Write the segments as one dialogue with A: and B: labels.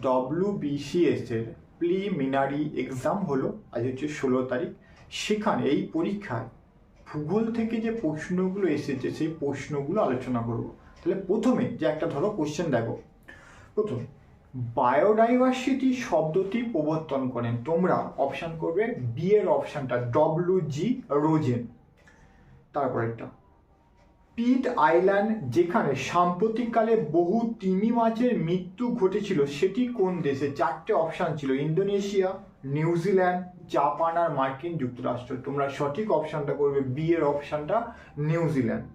A: W BCS এর preliminary exam হলো, আজ হচ্ছে ষোলো তারিখ, সেখানে এই পরীক্ষায় ভূগোল থেকে যে প্রশ্নগুলো এসেছে, সেই প্রশ্নগুলো আলোচনা করব। তাহলে প্রথমে যে একটা ধরো কোশ্চেন দেখো। প্রথম বায়োডাইভার্সিটি শব্দটি প্রবর্তন করেন। তোমরা অপশান করবে বি এর অপশানটা ডব্লিউ জি রোজেন তারপর একটা পিট আইল্যান্ড, যেখানে সাম্প্রতিককালে বহু তিমি মাছের মৃত্যু ঘটেছিল, সেটি কোন দেশে? চারটে অপশান ছিল, ইন্দোনেশিয়া, নিউজিল্যান্ড, জাপান আর মার্কিন যুক্তরাষ্ট্র। তোমরা সঠিক অপশানটা করবে বি এর অপশানটা নিউজিল্যান্ড।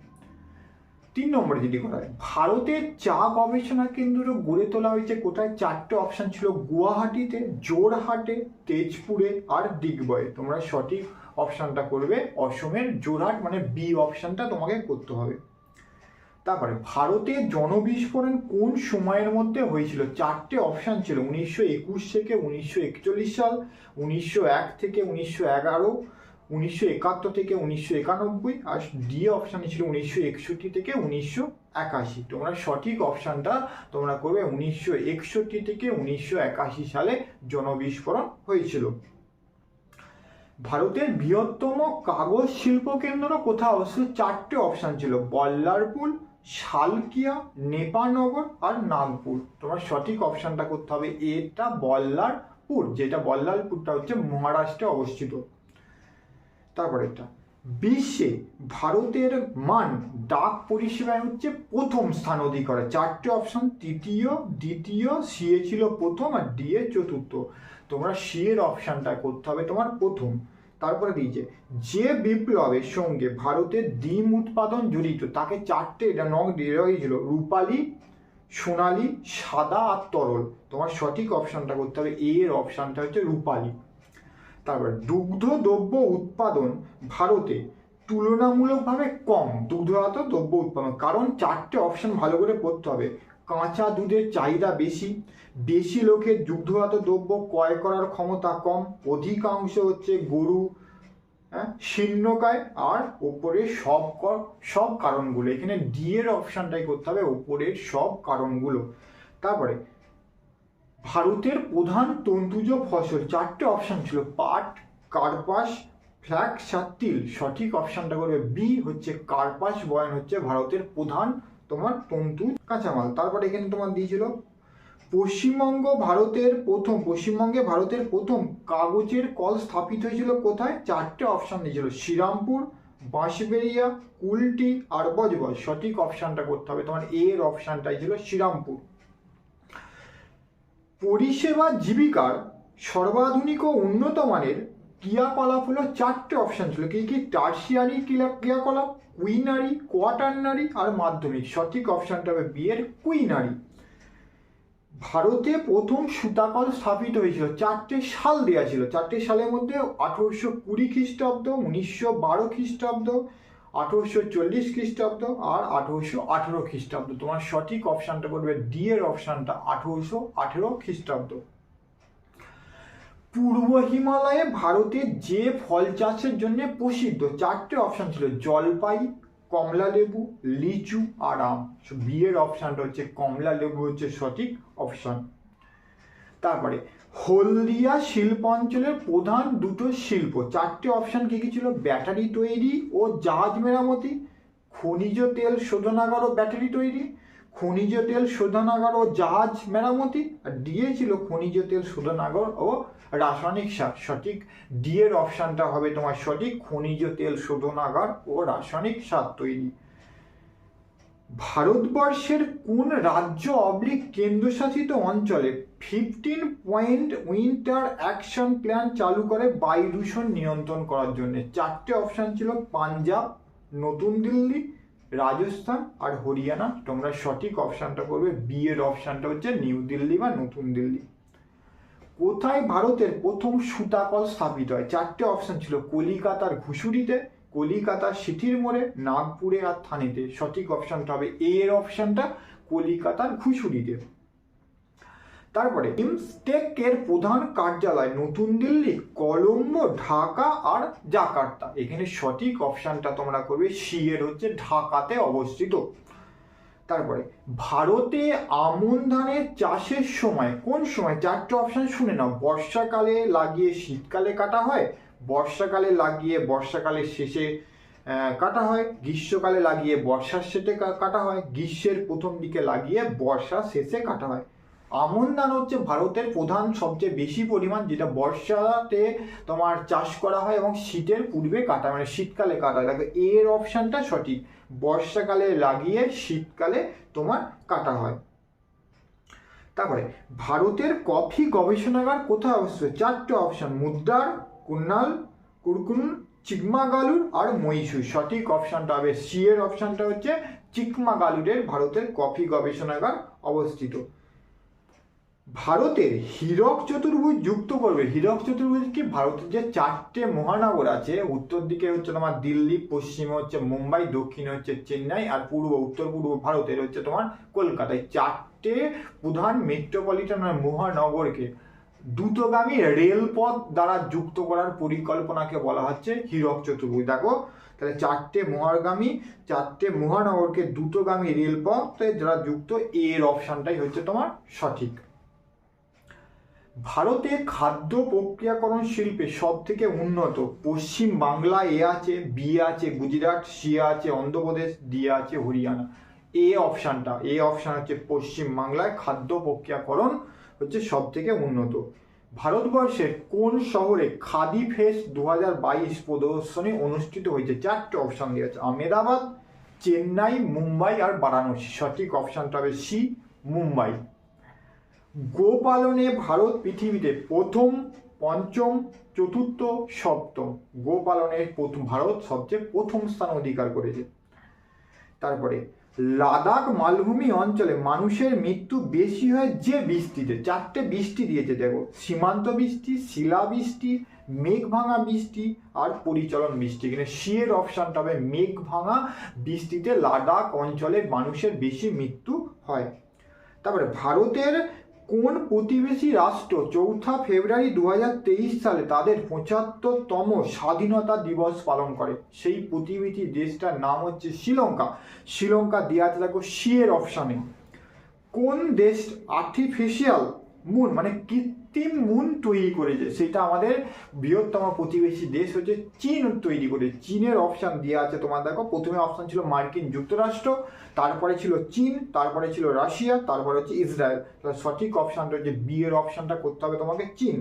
A: তিন নম্বরে যেটি করা হয়, ভারতের চা গবেষণা কেন্দ্র গড়ে তোলা হয়েছে কোথায়? চারটে অপশান ছিল, গুয়াহাটিতে জোরহাটে তেজপুরে আর দিগ্বয়ে তোমরা সঠিক অপশানটা করবে, অসমের জোরহাট মানে বি অপশানটা তোমাকে করতে হবে। তারপরে ভারতে জনবিস্ফোরণ কোন সময়ের মধ্যে হয়েছিল? চারটে অপশান ছিল, উনিশশো একুশ থেকে উনিশশো একচল্লিশ সাল, উনিশশো এক থেকে উনিশশো এগারো, উনিশশো একাত্তর থেকে উনিশশো একানব্বই, আর ডি অপশানে ছিল উনিশশো একষট্টি থেকে উনিশশো একাশি। তোমরা সঠিক অপশানটা তোমরা করবে, উনিশশো একষট্টি থেকে উনিশশো একাশি সালে জনবিস্ফোরণ হয়েছিল। ভারতের বৃহত্তম কাগজ শিল্প কেন্দ্র কোথায় অবস্থিত? চারটে অপশান ছিল। বল্লারপুর, শালকিয়া নেপানগর আর নাগপুর। তোমার সঠিক অপশানটা করতে হবে। এটা বল্লারপুর। যেটা বল্লারপুরটা হচ্ছে মহারাষ্ট্রে অবস্থিত। তারপরে এটা। বিশ্বে ভারতের মান ডাক পরিষেবায় হচ্ছে প্রথম স্থান অধিকার। চারটে অপশন তৃতীয়, দ্বিতীয় সি এ ছিল প্রথম আর ডি এ চতুর্থ। তোমরা সি এর অপশানটা করতে হবে তোমার প্রথম। তারপরে দিয়েছে, যে বিপ্লবের সঙ্গে ভারতের ডিম উৎপাদন জড়িত, তাকে চারটে, এটা নং দেওয়া হয়েছিল, রূপালী, সোনালি, সাদা আর তরল। তোমার সঠিক অপশানটা করতে হবে এ এর অপশানটা হচ্ছে রূপালী। তারপর দুগ্ধ দ্রব্য উৎপাদন ভারতে তুলনামূলকভাবে কম। দুগ্ধজাত দ্রব্য উৎপাদন। কারণ চারটে অপশন ভালো করে পড়তে হবে। কাঁচা দুধের চাহিদা বেশি। বেশি লোকের দুগ্ধজাত দ্রব্য ক্রয় করার ক্ষমতা কম। অধিকাংশ হচ্ছে গরু হ্যাঁ শীর্ণকায় আর ওপরের সব সব কারণগুলো। এখানে ডি এর অপশানটাই করতে হবে, ওপরের সব কারণগুলো। তারপরে ভারতের প্রধান তন্তুজ ফসল, চারটে অপশন ছিল, পাট, কার্পাস ফ্ল্যাক্স আর তিল। সঠিক অপশনটা করবে বি হচ্ছে কার্পাস, বয়ন হচ্ছে ভারতের প্রধান তোমার তন্তু কাঁচামাল। তারপরে এখানে তোমার দিয়েছিল, পশ্চিমবঙ্গ ভারতের প্রথম, পশ্চিমবঙ্গে ভারতের প্রথম কাগজের কল স্থাপিত হয়েছিল কোথায়? চারটে অপশন দিয়েছিল, শ্রীরামপুর, বাঁশবেড়িয়া, কুলটি আর বজবজ। সঠিক অপশানটা করতে হবে, তোমার এর অপশানটাই ছিল শ্রীরামপুর। পরিষেবা জীবিকার সর্বাধুনিক ও উন্নত মানের ক্রিয়াকলাপ হলো চারটে অপশান ছিল। কি কি? টার্সিয়ারি ক্রিয়া ক্রিয়াকলাপ কুইনারি কোয়াটার্নারি আর মাধ্যমিক। সঠিক অপশানটা হবে বিয়ের কুইনারি ভারতে প্রথম সুতাকল স্থাপিত হয়েছিল। চারটে সাল দেওয়া ছিল। চারটে সালের মধ্যে আঠেরোশো কুড়ি খ্রিস্টাব্দ, উনিশশো বারো খ্রিস্টাব্দ আঠেরোশো চল্লিশ খ্রিস্টাব্দ আর আঠেরোশো আঠেরো খ্রিস্টাব্দ। তোমার সঠিক অপশানটা করবে ডি এর অপশানটা, আঠেরোশো আঠেরো খ্রিস্টাব্দ। পূর্ব হিমালয়ে ভারতের যে ফল চাষের জন্য প্রসিদ্ধ, চারটে অপশান ছিল, জলপাই কমলা লেবু লিচু আর আম। বি এর অপশানটা হচ্ছে কমলা লেবু হচ্ছে সঠিক অপশান। তারপরে হলদিয়া শিল্প অঞ্চলের প্রধান দুটো শিল্প। চারটে অপশান কি কি ছিল? ব্যাটারি তৈরি ও জাহাজ মেরামতি, খনিজ তেল শোধনাগার ও ব্যাটারি তৈরি, খনিজ তেল শোধনাগার ও জাহাজ মেরামতি, আর ডিএ ছিল খনিজ তেল শোধনাগার ও রাসায়নিক সার। সঠিক ডি এর অপশানটা হবে তোমার সঠিক, খনিজ তেল শোধনাগার ও রাসায়নিক সার তৈরি। ভারতবর্ষের কোন রাজ্য অবলিক কেন্দ্রশাসিত অঞ্চলে fifteen point winter action plan চালু করে বায়ু দূষণ নিয়ন্ত্রণ করার জন্য। চারটে অপশান ছিল, পাঞ্জাব, নতুন দিল্লি, রাজস্থান আর হরিয়ানা। তোমরা সঠিক অপশানটা করবে বি এর অপশানটা হচ্ছে নিউ দিল্লি বা নতুন দিল্লি। কোথায় ভারতের প্রথম সুতাকল স্থাপিত হয়? চারটে অপশান ছিল, কলিকাতার ঘুষুরিতে, কলিকাতার সিটির মোড়ে, নাগপুরে আর থানেতে। সঠিক অপশানটা হবে এ এর অপশানটা, কলিকাতার ঘুষুরিতে। তারপরে ইমস্টেকের প্রধান কার্যালয় নতুন দিল্লি, কলম্বো, ঢাকা আর জাকার্তা। এখানে সঠিক অপশনটা তোমরা করবে, সি এর হচ্ছে ঢাকাতে অবস্থিত। তারপরে, ভারতে আমন ধানের চাষের সময় কোন সময়? চারটে অপশন শুনে নাও। বর্ষাকালে লাগিয়ে শীতকালে কাটা হয়, বর্ষাকালে লাগিয়ে বর্ষাকালের শেষে কাটা হয়, গ্রীষ্মকালে লাগিয়ে বর্ষার শেষে কাটা হয়, গ্রীষ্মের প্রথম দিকে লাগিয়ে বর্ষা শেষে কাটা হয়। আমন ধান হচ্ছে ভারতের প্রধান সবচেয়ে বেশি পরিমাণ, যেটা বর্ষাতে তোমার চাষ করা হয় এবং শীতের পূর্বে কাটা মানে শীতকালে কাটা। দেখো, এর অপশানটা সঠিক। বর্ষাকালে লাগিয়ে শীতকালে তোমার কাটা হয়। তারপরে, ভারতের কফি গবেষণাগার কোথায় অবস্থিত? চারটে অপশান মুদ্রার, কুন্নাল কুরকুন চিকমাগালুর আর মহীশূর। সঠিক অপশানটা হবে সি, এর অপশনটা হচ্ছে চিকমাগালুরের ভারতের কফি গবেষণাগার অবস্থিত। ভারতের হীরক চতুর্ভুজ যুক্ত করবে। হীরক চতুর্ভুজ কি? ভারতের যে চারটে মহানগর আছে, উত্তর দিকে হচ্ছে তোমার দিল্লি, পশ্চিমে হচ্ছে মুম্বাই, দক্ষিণে হচ্ছে চেন্নাই, আর পূর্ব, উত্তর পূর্ব ভারতের হচ্ছে তোমার কলকাতায় চারটে প্রধান মেট্রোপলিটন মহানগরকে দ্রুতগামী রেলপথ দ্বারা যুক্ত করার পরিকল্পনাকে বলা হচ্ছে হীরক চতুর্ভুজ। দেখো, তাহলে চারটে মহাগামী চারটে মহানগরকে দ্রুতগামী রেলপথে যারা যুক্ত, এর অপশানটাই হচ্ছে তোমার সঠিক। ভারতে খাদ্য প্রক্রিয়াকরণ শিল্পে সব থেকে উন্নত পশ্চিম বাংলা এ আছে, বি আছে গুজরাট, সি আছে অন্ধ্রপ্রদেশ, ডি আছে হরিয়ানা। এ অপশানটা, এ অপশান হচ্ছে পশ্চিম বাংলায় খাদ্য প্রক্রিয়াকরণ হচ্ছে সব থেকে উন্নত। ভারতবর্ষের কোন শহরে খাদি ফেস্ট দু হাজার বাইশ প্রদর্শনী অনুষ্ঠিত হয়েছে? চারটে অপশান দেওয়া আছে। আহমেদাবাদ, চেন্নাই, মুম্বাই আর বারাণসী। সঠিক অপশানটা হবে সি, মুম্বাই। গোপালনে ভারত পৃথিবীতে প্রথম, পঞ্চম, চতুর্থ, সপ্তম। গোপালনে প্রথম, ভারত সবচেয়ে প্রথম স্থান অধিকার করেছে। তারপরে, লাদাখ মালভূমি অঞ্চলে মানুষের মৃত্যু বেশি হয় যে বৃষ্টিতে। চারটে বৃষ্টি দিয়েছে, দেখো। সীমান্ত বৃষ্টি, শিলা বৃষ্টি মেঘ ভাঙা বৃষ্টি আর পরিচলন বৃষ্টি। এখানে সিয়ের অপশানটা হবে মেঘ ভাঙা বৃষ্টিতে লাদাখ অঞ্চলে মানুষের বেশি মৃত্যু হয়। তারপরে, ভারতের কোন প্রতিবেশী রাষ্ট্র চৌঠা ফেব্রুয়ারি দু হাজার তেইশ সালে তাদের পঁচাত্তরতম স্বাধীনতা দিবস পালন করে? সেই প্রতিবেশী দেশটার নাম হচ্ছে শ্রীলঙ্কা। শ্রীলঙ্কা দেওয়া আছে দেখো এর অপশানে কোন দেশ আর্টিফিশিয়াল মুন মানে কৃত্রিম মুন তৈরি করেছে। সেটা আমাদের বৃহত্তম প্রতিবেশী দেশ হচ্ছে চীন তৈরি করে চীনের অপশান দেওয়া আছে তোমার দেখো। প্রথমে অপশান ছিল মার্কিন যুক্তরাষ্ট্র, তারপরে ছিল চীন, তারপরে ছিল রাশিয়া, তারপরে হচ্ছে ইসরায়েল। সঠিক অপশানটা হচ্ছে বি এর অপশানটা করতে হবে তোমাকে চীন।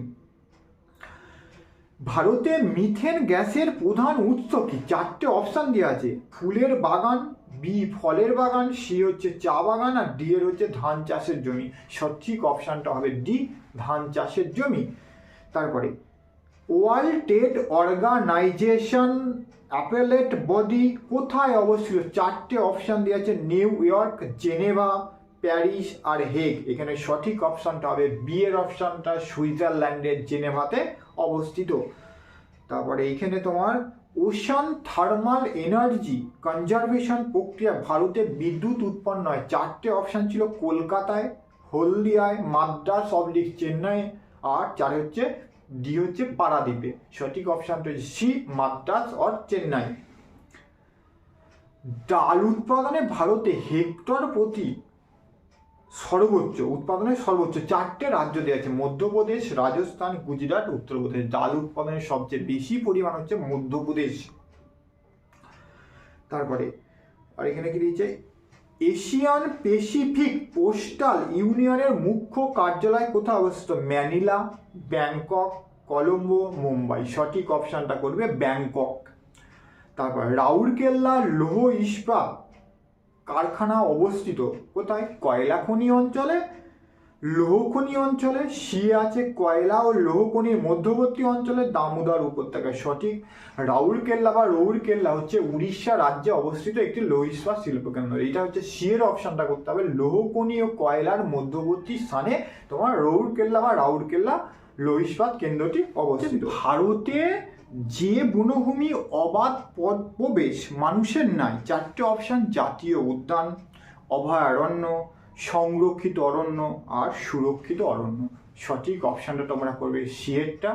A: ভারতে মিথেন গ্যাসের প্রধান উৎস কি? চারটে অপশান দেওয়া আছে। ফুলের বাগান বি ফলের বাগান, সি হচ্ছে চা বাগান, আর ডি এর হচ্ছে ধান চাষের জমি। সঠিক অপশানটা হবে ডি, ধান চাষের জমি। তারপরে World Trade Organization appellate body কোথায় অবস্থিত? চারটে অপশান দেওয়া আছে, নিউ ইয়র্ক, জেনেভা, প্যারিস আর হেগ। এখানে সঠিক অপশানটা হবে বি এর অপশানটা, সুইজারল্যান্ডের জেনেভাতে অবস্থিত। তারপরে এখানে তোমার ওশান থার্মাল এনার্জি কনজারভেশন প্রক্রিয়া ভারতে বিদ্যুৎ উৎপন্ন হয়। চারটে অপশান ছিল কলকাতায়, হলদিয়ায়, মাদ্রাস অবলিক চেন্নাই আর চার হচ্ছে ডি হচ্ছে পারাদ্বীপে। সঠিক অপশানটা হচ্ছে সি, মাদ্রাস অর চেন্নাই। ডাল উৎপাদনে ভারতে হেক্টর প্রতি সর্বোচ্চ উৎপাদনের সর্বোচ্চ চারটে রাজ্য দেওয়া আছে। মধ্যপ্রদেশ, রাজস্থান, গুজরাট, উত্তরপ্রদেশ। ডাল উৎপাদনের সবচেয়ে বেশি পরিমাণ হচ্ছে মধ্যপ্রদেশ। তারপরে, আর এখানে কি দিয়েছে? এশিয়ান প্যাসিফিক পোস্টাল ইউনিয়নের মুখ্য কার্যালয় কোথায় অবস্থিত? Manila, Bangkok, Colombo, Mumbai. সঠিক অপশানটা করবে ব্যাংকক। তারপর রাউরকেল্লা লৌহ ইস্পাত কারখানা অবস্থিত। কোথায়? কয়লা খনি অঞ্চলে। লৌহ খনি অঞ্চলে। সি আছে কয়লা ও লৌহ খনির মধ্যবর্তী অঞ্চলে দামোদর উপত্যকায় সঠিক। রাউরকেল্লা বা রৌরকেল্লা হচ্ছে উড়িষ্যা রাজ্যে অবস্থিত একটি লৌহ শিল্পকেন্দ্র। এটা হচ্ছে সি এর অপশনটা করতে হবে। লৌহ খনি ও কয়লার মধ্যবর্তী স্থানে তোমার রৌরকেল্লা বা রাউরকেল্লা লৌহ ইস্পাত কেন্দ্রটি অবস্থিত। ভারতে যে বনভূমি অবাধ পদ প্রবেশ মানুষের নাই, চারটে অপশান জাতীয় উদ্যান, অভয়ারণ্য, সংরক্ষিত অরণ্য আর সুরক্ষিত অরণ্য। সঠিক অপশানটা তোমরা করবে সিয়েরটা